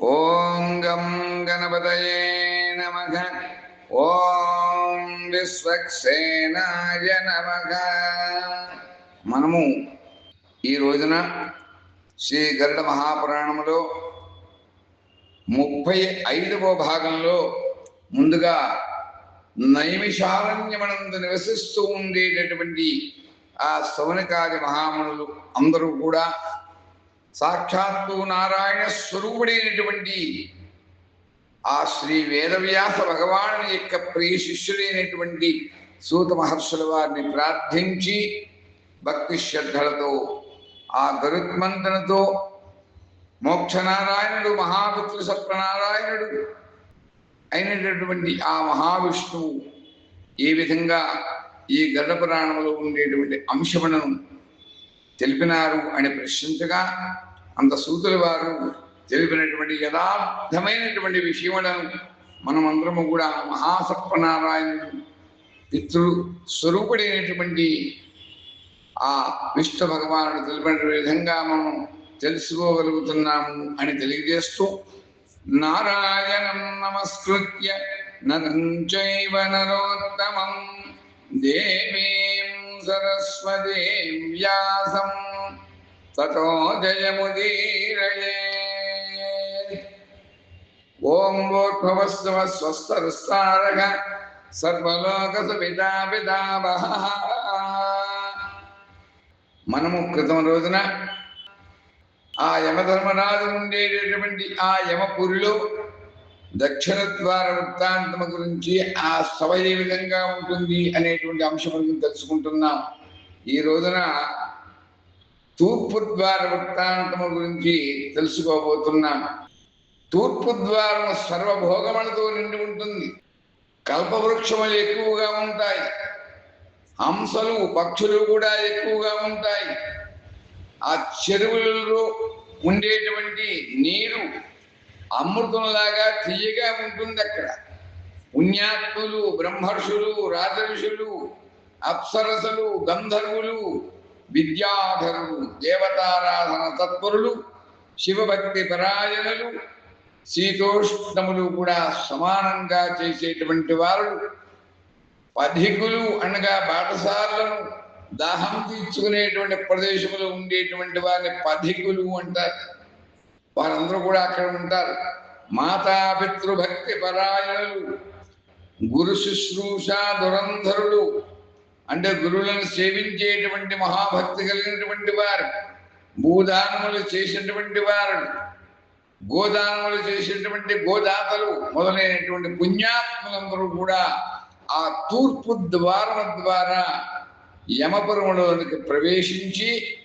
ఓం గం గణపతయే నమ. ఓం విశ్వక్సేనాయ నమ. మనము ఈ రోజున శ్రీ గరుడ మహాపురాణములో ముప్పై ఐదవ భాగంలో ముందుగా నైమిషారణ్యమనందు నివసిస్తూ ఉండేటటువంటి ఆ సౌనకాది మహామునులు అందరూ కూడా సాక్షాత్తు నారాయణ స్వరూపుడైనటువంటి ఆ శ్రీ వేదవ్యాస భగవాను యొక్క ప్రియ శిష్యుడైనటువంటి సూత మహర్షుల వారిని ప్రార్థించి భక్తి శ్రద్ధలతో ఆ గరుత్మంతనతో మోక్షనారాయణుడు మహాపుత్ర సత్వనారాయణుడు అయినటువంటి ఆ మహావిష్ణువు ఏ విధంగా ఈ గరుడ పురాణంలో ఉండేటువంటి అంశములను తెలిపినారు అని ప్రశ్నించగా అంత సూతుల వారు తెలిపినటువంటి యథార్థమైనటువంటి విషయములను మనమందరము కూడా మహాసత్వనారాయణుడు పితృ స్వరూపుడైనటువంటి ఆ విష్ణు భగవానుడు తెలిపిన విధంగా మనం తెలుసుకోగలుగుతున్నాము అని తెలియజేస్తూ నారాయణం నమస్కృత్య నరం చైవ నరోత్తమం దేవీం సరస్వతీం వ్యాసం తతో జయముదీరయే. ఓం భూర్భవస్వ స్వస్తరస్తారక సర్వలోక సుపితా పితామహ మనము క్రితం రోజున ఆ యమధర్మరాజు ఉండేటటువంటి ఆ యమపురిలో దక్షిణ ద్వార వృత్తాంతము గురించి ఆ సభ ఏ విధంగా ఉంటుంది అనేటువంటి అంశం గురించి తెలుసుకుంటున్నాం. ఈ రోజున తూర్పు ద్వార వృత్తాంతము గురించి తెలుసుకోబోతున్నాం. తూర్పు ద్వారం సర్వభోగములతో నిండి ఉంటుంది. కల్పవృక్షములు ఎక్కువగా ఉంటాయి. హంసలు పక్షులు కూడా ఎక్కువగా ఉంటాయి. ఆ చెరువులలో ఉండేటువంటి నీరు అమృతంలాగా తీయగా ఉంటుంది అక్కడ పుణ్యాత్ములు బ్రహ్మర్షులు రాజర్షులు అప్సరసలు గంధర్వులు విద్యాధరులు దేవతారాధన తత్పరులు శివభక్తి పరాయణులు శీతోష్ణములు కూడా సమానంగా చేసేటువంటి వారు. పథికులు అనగా బాటసారులను దాహం తీర్చుకునేటువంటి ప్రదేశంలో ఉండేటువంటి వారిని పథికులు అంటారు. వారందరూ కూడా అక్కడ ఉంటారు. మాతాపితృభక్తి పరాయణులు గురు శుశ్రూష దురంధరులు. అంటే గురువులను సేవించేటువంటి మహాభక్తి కలిగినటువంటి వారు భూదానములు చేసినటువంటి వారు గోదానములు చేసినటువంటి గోదాతలు మొదలైనటువంటి పుణ్యాత్ములందరూ కూడా ఆ తూర్పు ద్వారం ద్వారా యమపురములోనికి ప్రవేశించి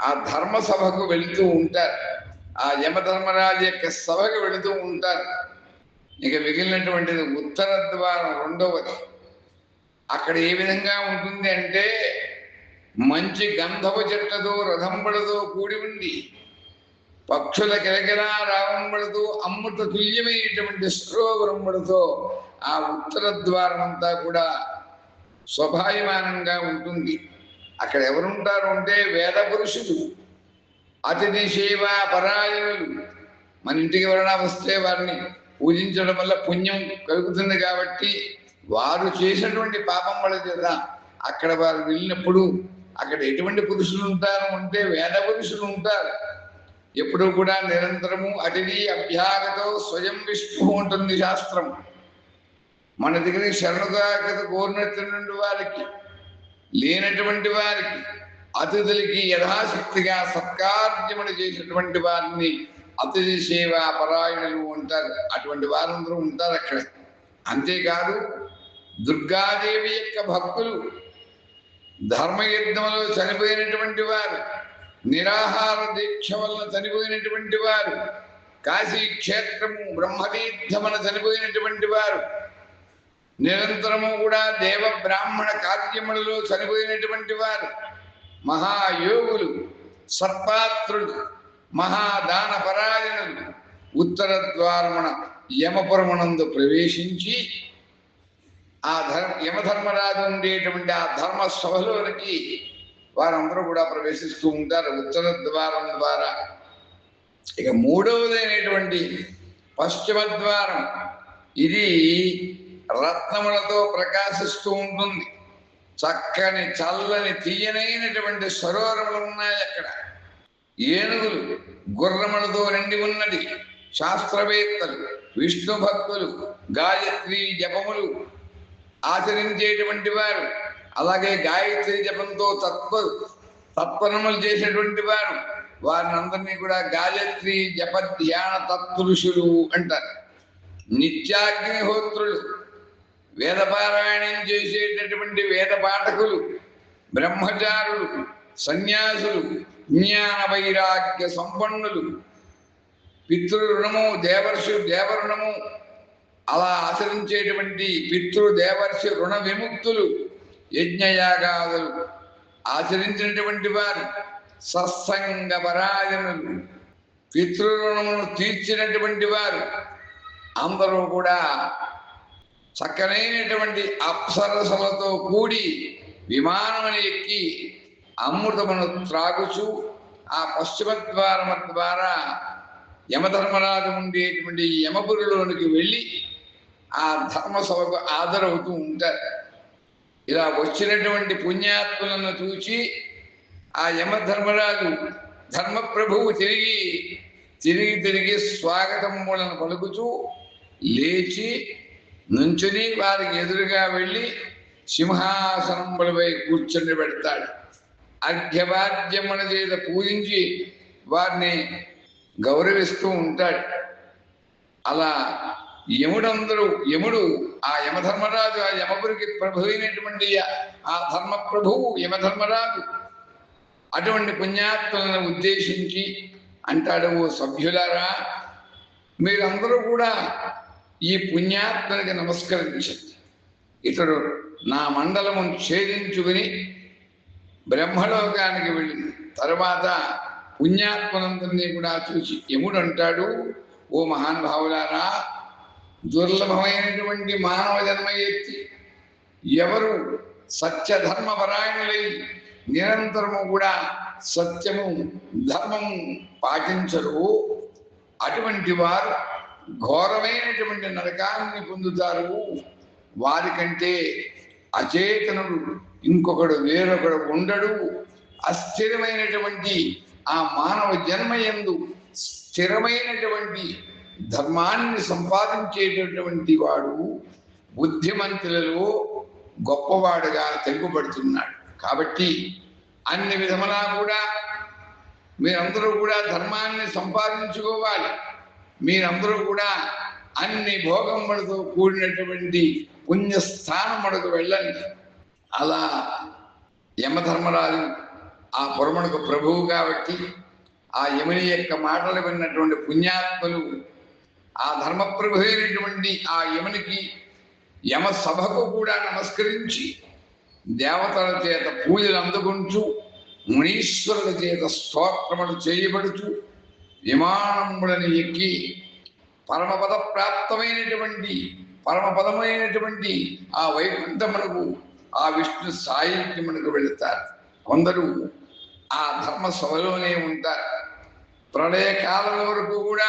ఆ ధర్మసభకు వెళుతూ ఉంటారు. ఆ యమధర్మరాజు యొక్క సభకు వెళుతూ ఉంటారు. ఇక మిగిలినటువంటిది ఉత్తర ద్వారం రెండవది. అక్కడ ఏ విధంగా ఉంటుంది అంటే మంచి గంధవ చెట్లతో రథంబడితో కూడి ఉండి పక్షుల కిలకిలా రావంబడుతూ అమృత తుల్యమైనటువంటి స్ట్రోవరంబడుతో ఆ ఉత్తర ద్వారం అంతా కూడా స్వభాయమానంగా ఉంటుంది. అక్కడ ఎవరుంటారు అంటే వేద పురుషులు. అతిథి సేవ పరాయణులు. మన ఇంటికి ఎవరైనా వస్తే వారిని పూజించడం వల్ల పుణ్యం కలుగుతుంది కాబట్టి వారు చేసినటువంటి పాపం వల్ల చేత అక్కడ వారు వెళ్ళినప్పుడు అక్కడ ఎటువంటి పురుషులు ఉంటారు అంటే వేద పురుషులు ఉంటారు. ఎప్పుడు కూడా నిరంతరము అతిథి అభ్యాగతో స్వయం విష్ణు ఉంటుంది శాస్త్రం. మన దగ్గర శరణుగాకత కోరినటువంటి వారికి లేనటువంటి వారికి అతిథులకి యథాశక్తిగా సత్కార్యములు చేసినటువంటి వారిని అతిథి సేవ పరాయణులు ఉంటారు. అటువంటి వారందరూ ఉంటారు అక్కడ. అంతేకాదు దుర్గాదేవి యొక్క భక్తులు ధర్మయజ్ఞంలో చనిపోయినటువంటి వారు నిరాహార దీక్ష వలన చనిపోయినటువంటి వారు కాశీ క్షేత్రము బ్రహ్మతీర్థమన చనిపోయినటువంటి వారు నిరంతరము కూడా దేవ బ్రాహ్మణ కార్యములలో చనిపోయినటువంటి వారు మహాయోగులు సత్పాత్రులు మహాదాన పరాయణులు ఉత్తర ద్వారమున యమపురమునందు ప్రవేశించి ఆ ధర్మ యమధర్మరాజు ఉండేటువంటి ఆ ధర్మ సభలోనికి వారందరూ కూడా ప్రవేశిస్తూ ఉంటారు. ఉత్తర ద్వారం ద్వారా. ఇక మూడవదైనటువంటి పశ్చిమ ద్వారం. ఇది రత్నములతో ప్రకాశిస్తూ ఉంటుంది. చక్కని చల్లని తీయనైనటువంటి సరోవరములు ఉన్నాయి అక్కడ. ఏనుగులు గుర్రములతో నిండి ఉన్నది. శాస్త్రవేత్తలు విష్ణు భక్తులు గాయత్రి జపములు ఆచరించేటువంటి వారు. అలాగే గాయత్రి జపంతో తత్వ తత్వనములు చేసేటువంటి వారు. వారిని అందరినీ కూడా గాయత్రి జప ధ్యాన తత్పురుషులు అంటారు. నిత్యాగ్నిహోత్రులు వేదపారాయణం చేసేటటువంటి వేద పాఠకులు బ్రహ్మచారులు సన్యాసులు జ్ఞాన వైరాగ్య సంపన్నులు పితృరుణము దేవర్షు దేవరుణము అలా ఆచరించేటువంటి పితృ దేవర్షి రుణ విముక్తులు యజ్ఞయాగాదులు ఆచరించినటువంటి వారు సత్సంగ పరాయణులు పితృరుణమును తీర్చినటువంటి వారు అందరూ కూడా చక్కనైనటువంటి అప్సరసలతో కూడి విమానమును ఎక్కి అమృతమును త్రాగుచు ఆ పశ్చిమ ద్వారము ద్వారా యమధర్మరాజు ఉండేటువంటి యమపురిలోనికి వెళ్ళి ఆ ధర్మసభకు ఆదరవుతూ ఉంటారు. ఇలా వచ్చినటువంటి పుణ్యాత్ములను చూచి ఆ యమధర్మరాజు ధర్మప్రభువు తిరిగి తిరిగి తిరిగి స్వాగతములను పలుకుతూ లేచి నుంచుని వారికి ఎదురుగా వెళ్ళి సింహాసనములపై కూర్చొని పెడతాడు. అర్ఘ్యవాద్యముల చేత పూజించి వారిని గౌరవిస్తూ ఉంటాడు. అలా యముడందరూ యముడు ఆ యమధర్మరాజు ఆ యమపురికి ప్రభు అయినటువంటి ఆ ధర్మ ప్రభువు యమధర్మరాజు అటువంటి పుణ్యాత్మలను ఉద్దేశించి అంటాడు ఓ సభ్యులారా మీరందరూ కూడా ఈ పుణ్యాత్మనికి నమస్కరించండి ఇతడు నా మండలము ఛేదించుకుని బ్రహ్మలోకానికి వెళ్ళింది. తర్వాత పుణ్యాత్మనందరినీ కూడా చూసి యముడు అంటాడు ఓ మహానుభావులారా దుర్లభమైనటువంటి మానవ జన్మ ఎత్తి ఎవరు సత్యధర్మ పరాయణులై నిరంతరము కూడా సత్యము ధర్మము పాటించరు. అటువంటి వారు ఘోరమైనటువంటి నరకాన్ని పొందుతారు. వారికంటే అచేతనుడు ఇంకొకడు వేరొకడు ఉండడు. అస్థిరమైనటువంటి ఆ మానవ జన్మ ఎందు స్థిరమైనటువంటి ధర్మాన్ని సంపాదించేటటువంటి వాడు బుద్ధిమంతులలో గొప్పవాడుగా తెలుపబడుతున్నాడు కాబట్టి అన్ని విధములా కూడా మీరందరూ కూడా ధర్మాన్ని సంపాదించుకోవాలి. మీరందరూ కూడా అన్ని భోగములతో కూడినటువంటి పుణ్యస్థానములకు వెళ్ళండి. అలా యమధర్మరాజు ఆ పురమునకు ప్రభువు కాబట్టి ఆ యముని యొక్క మాటలు విన్నటువంటి పుణ్యాత్మలు ఆ ధర్మప్రభు అయినటువంటి ఆ యమునికి యమ సభకు కూడా నమస్కరించి దేవతల చేత పూజలు అందుకుంటూ మునీశ్వరుల చేత స్తోత్రములు చేయబడుతూ విమానములను ఎక్కి పరమపద ప్రాప్తమైనటువంటి పరమపదమైనటువంటి ఆ వైకుంఠమునకు ఆ విష్ణు సాహిత్యమునకు వెళుతారు. కొందరు ఆ ధర్మ సభలోనే ఉంటారు. ప్రళయ కాలం వరకు కూడా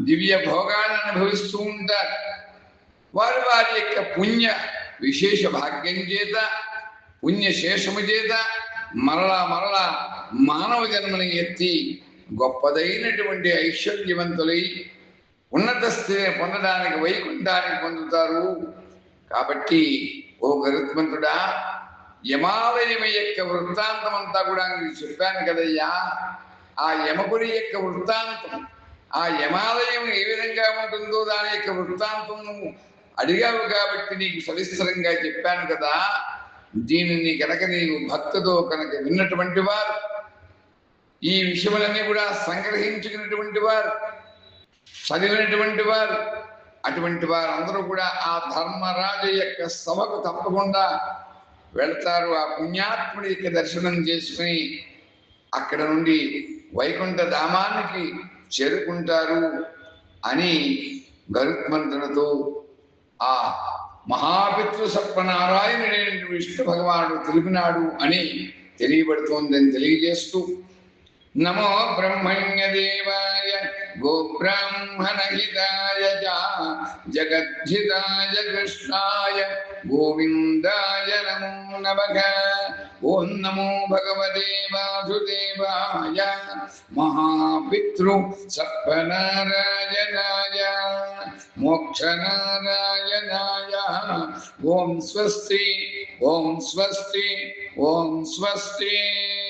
దివ్య భోగాలను అనుభవిస్తూ ఉంటారు. వారు వారి యొక్క పుణ్య విశేష భాగ్యం చేత పుణ్య శేషము చేత మరలా మరలా మానవ జన్మని ఎత్తి గొప్పదైనటువంటి ఐశ్వర్యవంతులై ఉన్నత స్థితిని పొందడానికి వైకుంఠానికి పొందుతారు. కాబట్టి ఓ గరుత్మంతుడా యమాలయం యొక్క వృత్తాంతం అంతా కూడా నీకు చెప్పాను కదయ్యా. ఆ యమపురి యొక్క వృత్తాంతం ఆ యమాలయం ఏ విధంగా ఉంటుందో దాని యొక్క వృత్తాంతం నువ్వు అడిగావు కాబట్టి నీకు సవిస్తరంగా చెప్పాను కదా. దీనిని కనుక నీవు భక్తితో కనుక విన్నటువంటి వారు ఈ విషయములన్నీ కూడా సంగ్రహించుకున్నటువంటి వారు చదివినటువంటి వారు అటువంటి వారందరూ కూడా ఆ ధర్మరాజు యొక్క సభకు తప్పకుండా వెళ్తారు. ఆ పుణ్యాత్ముడి యొక్క దర్శనం చేసుకుని అక్కడ నుండి వైకుంఠ ధామానికి చేరుకుంటారు అని గరుత్మంతులతో ఆ మహాపితృ సర్పనారాయణుడైన విష్ణు భగవానుడు తెలిపినాడు అని తెలియబడుతోందని తెలియజేస్తూ नमो ब्रह्मण्यदेवाय, गोब्राह्मणहिताय च जगद्धिताय कृष्णाय, गोविन्दाय नमो नमः। ॐ नमो भगवते वासुदेवाय, महापितृ सप्पनारायणाय मोक्षनारायणाय। ॐ स्वस्ति ॐ स्वस्ति ॐ स्वस्ति।